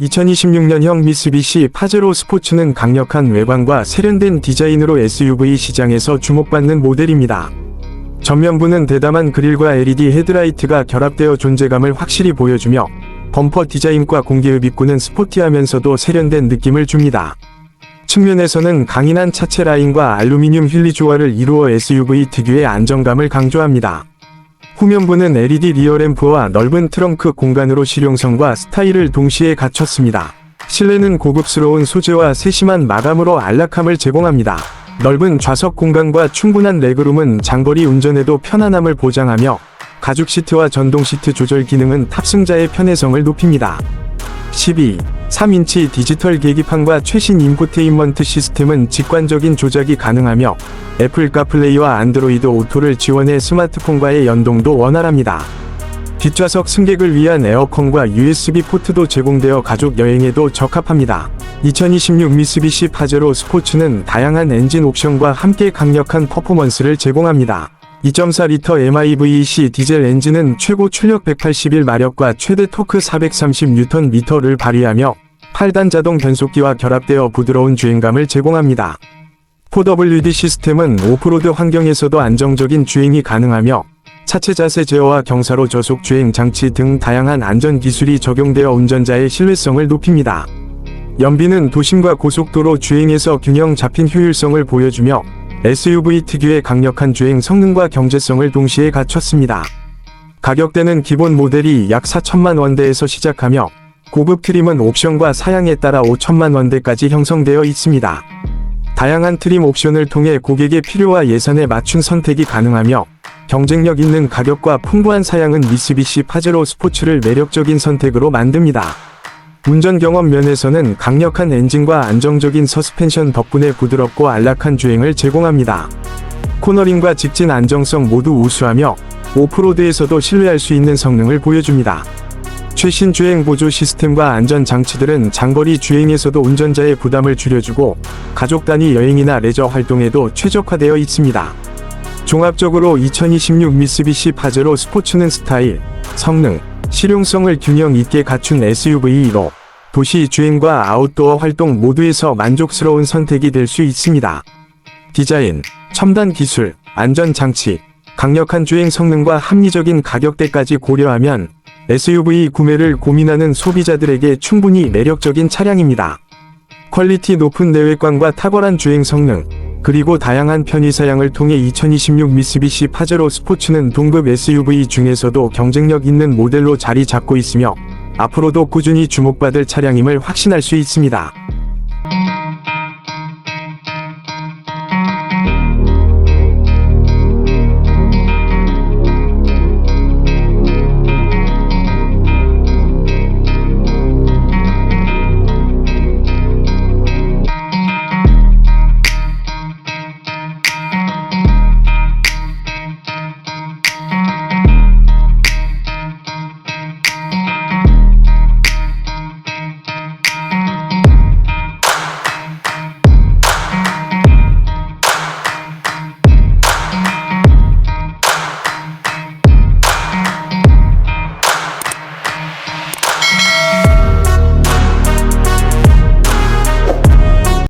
2026년형 미쓰비시 파제로 스포츠는 강력한 외관과 세련된 디자인으로 SUV 시장에서 주목받는 모델입니다. 전면부는 대담한 그릴과 LED 헤드라이트가 결합되어 존재감을 확실히 보여주며 범퍼 디자인과 공기흡 입구는 스포티하면서도 세련된 느낌을 줍니다. 측면에서는 강인한 차체 라인과 알루미늄 휠리 조화를 이루어 SUV 특유의 안정감을 강조합니다. 후면부는 LED 리어램프와 넓은 트렁크 공간으로 실용성과 스타일을 동시에 갖췄습니다. 실내는 고급스러운 소재와 세심한 마감으로 안락함을 제공합니다. 넓은 좌석 공간과 충분한 레그룸은 장거리 운전에도 편안함을 보장하며 가죽 시트와 전동 시트 조절 기능은 탑승자의 편의성을 높입니다. 12. 3인치 디지털 계기판과 최신 인포테인먼트 시스템은 직관적인 조작이 가능하며 애플 카플레이와 안드로이드 오토를 지원해 스마트폰과의 연동도 원활합니다. 뒷좌석 승객을 위한 에어컨과 USB 포트도 제공되어 가족 여행에도 적합합니다. 2026 미쓰비시 파제로 스포츠는 다양한 엔진 옵션과 함께 강력한 퍼포먼스를 제공합니다. 2.4리터 MIVEC 디젤 엔진은 최고 출력 181마력과 최대 토크 430Nm를 발휘하며 8단 자동 변속기와 결합되어 부드러운 주행감을 제공합니다. 4WD 시스템은 오프로드 환경에서도 안정적인 주행이 가능하며 차체 자세 제어와 경사로 저속 주행 장치 등 다양한 안전 기술이 적용되어 운전자의 신뢰성을 높입니다. 연비는 도심과 고속도로 주행에서 균형 잡힌 효율성을 보여주며 SUV 특유의 강력한 주행 성능과 경제성을 동시에 갖췄습니다. 가격대는 기본 모델이 약 4천만 원대에서 시작하며 고급 트림은 옵션과 사양에 따라 5천만 원대까지 형성되어 있습니다. 다양한 트림 옵션을 통해 고객의 필요와 예산에 맞춘 선택이 가능하며 경쟁력 있는 가격과 풍부한 사양은 미쓰비시 파제로 스포츠를 매력적인 선택으로 만듭니다. 운전 경험 면에서는 강력한 엔진과 안정적인 서스펜션 덕분에 부드럽고 안락한 주행을 제공합니다. 코너링과 직진 안정성 모두 우수하며 오프로드에서도 신뢰할 수 있는 성능을 보여줍니다. 최신 주행 보조 시스템과 안전 장치들은 장거리 주행에서도 운전자의 부담을 줄여주고 가족 단위 여행이나 레저 활동에도 최적화되어 있습니다. 종합적으로 2026 미쓰비시 파제로 스포츠는 스타일, 성능, 실용성을 균형 있게 갖춘 SUV로 도시 주행과 아웃도어 활동 모두에서 만족스러운 선택이 될 수 있습니다. 디자인, 첨단 기술, 안전 장치, 강력한 주행 성능과 합리적인 가격대까지 고려하면 SUV 구매를 고민하는 소비자들에게 충분히 매력적인 차량입니다. 퀄리티 높은 내외관과 탁월한 주행 성능, 그리고 다양한 편의 사양을 통해 2026 미쓰비시 파제로 스포츠는 동급 SUV 중에서도 경쟁력 있는 모델로 자리 잡고 있으며 앞으로도 꾸준히 주목받을 차량임을 확신할 수 있습니다.